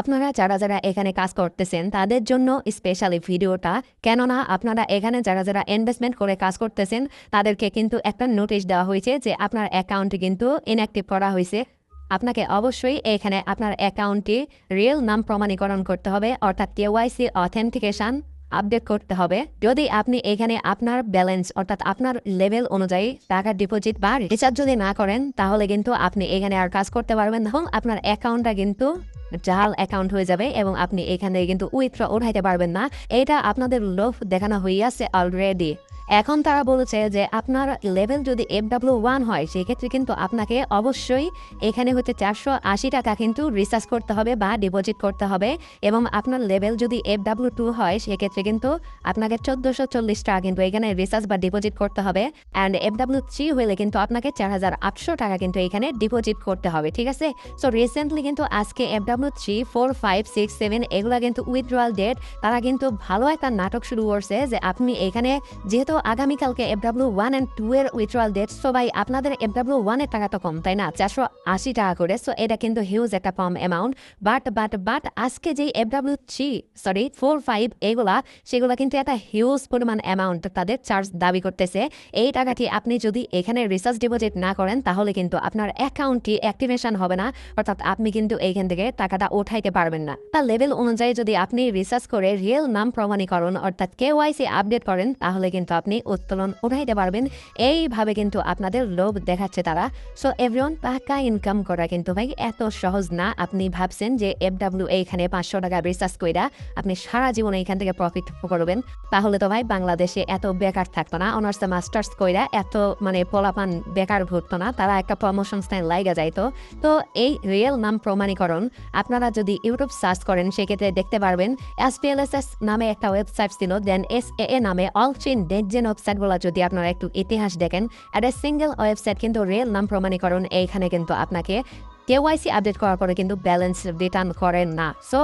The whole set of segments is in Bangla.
আপনারা যারা যারা এখানে কাজ করতেছেন, তাদের জন্য স্পেশালি ভিডিওটা। কেননা আপনারা এখানে যারা যারা ইনভেস্টমেন্ট করে কাজ করতেছেন, তাদেরকে কিন্তু একটা নোটিশ দেওয়া হয়েছে যে আপনার অ্যাকাউন্টে কিন্তু ইনঅ্যাক্টিভ করা হয়েছে। আপনাকে অবশ্যই এখানে আপনার অ্যাকাউন্টটি রিয়েল নাম প্রমাণীকরণ করতে হবে, অর্থাৎ কেওয়াইসি অথেন্টিকেশন আপডেট করতে হবে। যদি আপনি এখানে আপনার ব্যালেন্স অর্থাৎ আপনার লেভেল অনুযায়ী টাকা ডিপোজিট বা রিচার্জ যদি না করেন, তাহলে কিন্তু আপনি এখানে আর কাজ করতে পারবেন না আপনার অ্যাকাউন্টটা কিন্তু জাল অ্যাকাউন্ট হয়ে যাবে এবং আপনি এখানে কিন্তু উইথড্র উঠাইতে পারবেন না। এটা আপনাদের লোভ দেখানো হয়ে আছে অলরেডি এখন তারা বলেছে যে আপনার লেভেল যদি এফ ডাব্লিউ ওয়ান হয়, সেক্ষেত্রে কিন্তু আপনাকে অবশ্যই এখানে হচ্ছে চারশো আশি টাকা কিন্তু রিচার্জ করতে হবে বা ডিপোজিট করতে হবে। এবং আপনার লেভেল যদি এফ ডাব্লিউ টু হয়, সেক্ষেত্রে কিন্তু আপনাকে চোদ্দোশো চল্লিশ টাকা কিন্তু এখানে রিচার্জ বা ডিপোজিট করতে হবে। অ্যান্ড এফ ডাব্লিউ থ্রি হলে কিন্তু আপনাকে চার হাজার আটশো টাকা কিন্তু এখানে ডিপোজিট করতে হবে, ঠিক আছে? সো রিসেন্টলি কিন্তু আজকে F W three four five six seven এগুলো কিন্তু উইথড্রয়াল ডেট তারা কিন্তু ভালো একটা নাটক শুরু করছে যে আপনি এখানে যেহেতু আগামীকালকে F W one and two এর উইথড্রয়াল ডেট সো ভাই আপনাদের এফ ডাব্লিউ ওয়ানের টাকা তো কম, তাই না? চারশো আশি টাকা করে। সো এটা কিন্তু হিউজ একটা কম অ্যামাউন্ট বাট বাট বাট আজকে যে F W three sorry four, five এগুলা, সেগুলো কিন্তু একটা হিউজ পরিমাণ অ্যামাউন্ট তাদের চার্জ দাবি করতেছে। এই টাকাটি আপনি যদি এখানে রিসার্চ ডিপোজিট না করেন, তাহলে কিন্তু আপনার অ্যাকাউন্টটি অ্যাক্টিভেশন হবে না। অর্থাৎ আপনি কিন্তু এইখান থেকে টাকাটা উঠাইতে পারবেন না। তার লেভেল অনুযায়ী যদি আপনি রিসার্চ করে রিয়েল নাম প্রমাণীকরণ, অর্থাৎ কেওয়াইসি আপডেট করেন, তাহলে কিন্তু আপনি উত্তোলন উঠাইতে পারবেন। এইভাবে কিন্তু আপনাদের লোভ দেখাচ্ছে তারা। সো এভরিওয়ান টাকা ইনকাম করা কিন্তু ভাই এত সহজ না। আপনি ভাবছেন যে এফ ডাব্লিউ এইখানে পাঁচশো টাকা রিসার্চ কইরা আপনি সারা জীবন এইখান থেকে প্রফিট করবেন। তাহলে তো ভাই বাংলাদেশে এত বেকার থাকতো না। অনার্স মাস্টার্স কইরা এত মানে পোলাপান বেকার ভরতো না। তারা একটা কর্মসংস্থান লাইগা যাইতো। তো এই রিয়েল নাম প্রমাণীকরণ আপনারা যদি ইউটিউব সার্চ করেন, সেক্ষেত্রে দেখতে পারবেন। এস নামে একটা ওয়েবসাইট ছিল দেন এস এ নামে অল চিন ডেটজেন ওয়েবসাইটগুলো যদি আপনারা একটু ইতিহাস দেখেন একটা সিঙ্গেল ওয়েবসাইট কিন্তু রিয়েল নাম প্রমাণীকরণ এইখানে কিন্তু আপনাকে কেওয়াইসি আপডেট করার পরে কিন্তু ব্যালেন্স রিটার্ন করেন না। সো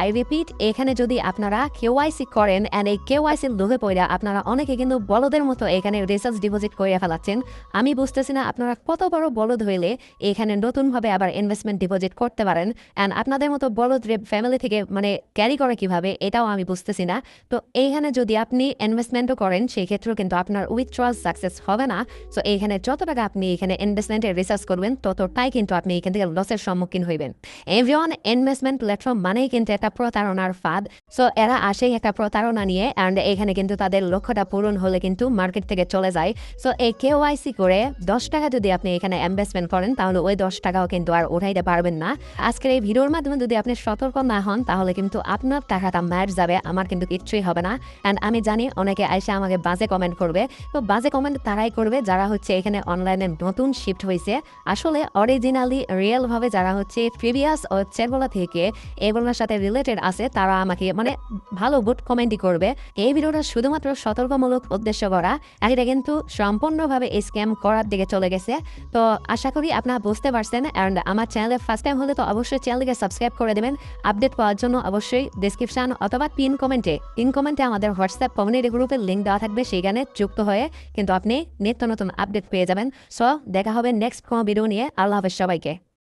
আই রিপিট এখানে যদি আপনারা কেওয়াইসি করেন অ্যান্ড এই কেওয়াইসির লোভে পড়া আপনারা অনেকে কিন্তু বলদের মতো এখানে রিসার্চ ডিপোজিট করে ফেলাচ্ছেন। আমি বুঝতেছি না আপনারা কত বড় বলদ হইলে এখানে নতুনভাবে আবার ইনভেস্টমেন্ট ডিপোজিট করতে পারেন। অ্যান্ড আপনাদের মতো বলদ ফ্যামিলি থেকে মানে ক্যারি করে কীভাবে, এটাও আমি বুঝতেছি না। তো এইখানে যদি আপনি ইনভেস্টমেন্টও করেন সেই ক্ষেত্রেও কিন্তু আপনার উইথড্রয়াল সাকসেস হবে না। সো এইখানে যত টাকা আপনি এখানে ইনভেস্টমেন্টে রিসার্চ করবেন, ততটাই কিন্তু আপনি এখান থেকে লসের সম্মুখীন হইবেন। এভরিওয়ান ইনভেস্টমেন্ট প্ল্যাটফর্ম মানেই কিন্তু একটা প্রতারণার ফাঁদ। সো এরা আসেই একটা প্রতারণা নিয়ে অ্যান্ড এখানে কিন্তু তাদের লক্ষ্যটা পূরণ হলে কিন্তু মার্কেট থেকে চলে যায়। সো এই কেওয়াইসি করে দশ টাকা যদি আপনি এখানে ইনভেস্টমেন্ট করেন, তাহলে ওই দশ টাকাও কিন্তু আর উঠাইতে পারবেন না। আজকের এই ভিডিওর মাধ্যমে যদি আপনি সতর্ক না হন, তাহলে কিন্তু আপনার টাকাটা ম্যাচ যাবে, আমার কিন্তু কিচ্ছুই হবে না। অ্যান্ড আমি জানি অনেকে এসে আমাকে বাজে কমেন্ট করবে। তো বাজে কমেন্ট তারাই করবে, যারা হচ্ছে এখানে অনলাইনে নতুন শিফট হয়েছে আসলে অরিজিনালি রিয়েলভাবে যারা হচ্ছে প্রিভিয়াস ওয়েবসাইটগুলো থেকে এগুলোর সাথে রিলেটেড আছে, তারা আমাকে মানে ভালো গুড কমেন্টই করবে। এই ভিডিওটা শুধুমাত্র সতর্কমূলক উদ্দেশ্য করা। এটা কিন্তু সম্পূর্ণভাবে স্ক্যাম করার দিকে চলে গেছে। তো আশা করি আপনারা বুঝতে পারছেন অ্যান্ড আমার চ্যানেলে ফার্স্ট টাইম হলে তো অবশ্যই চ্যানেলকে সাবস্ক্রাইব করে দেবেন। আপডেট পাওয়ার জন্য অবশ্যই ডিসক্রিপশন অথবা পিন কমেন্টে পিন কমেন্টে আমাদের হোয়াটসঅ্যাপ কমিউনিটি গ্রুপের লিঙ্ক দেওয়া থাকবে, সেইখানে যুক্ত হয়ে কিন্তু আপনি নিত্য নতুন আপডেট পেয়ে যাবেন। সো দেখা হবে নেক্সট কোনো ভিডিও নিয়ে। আল্লাহ হাফেজ সবাইকে।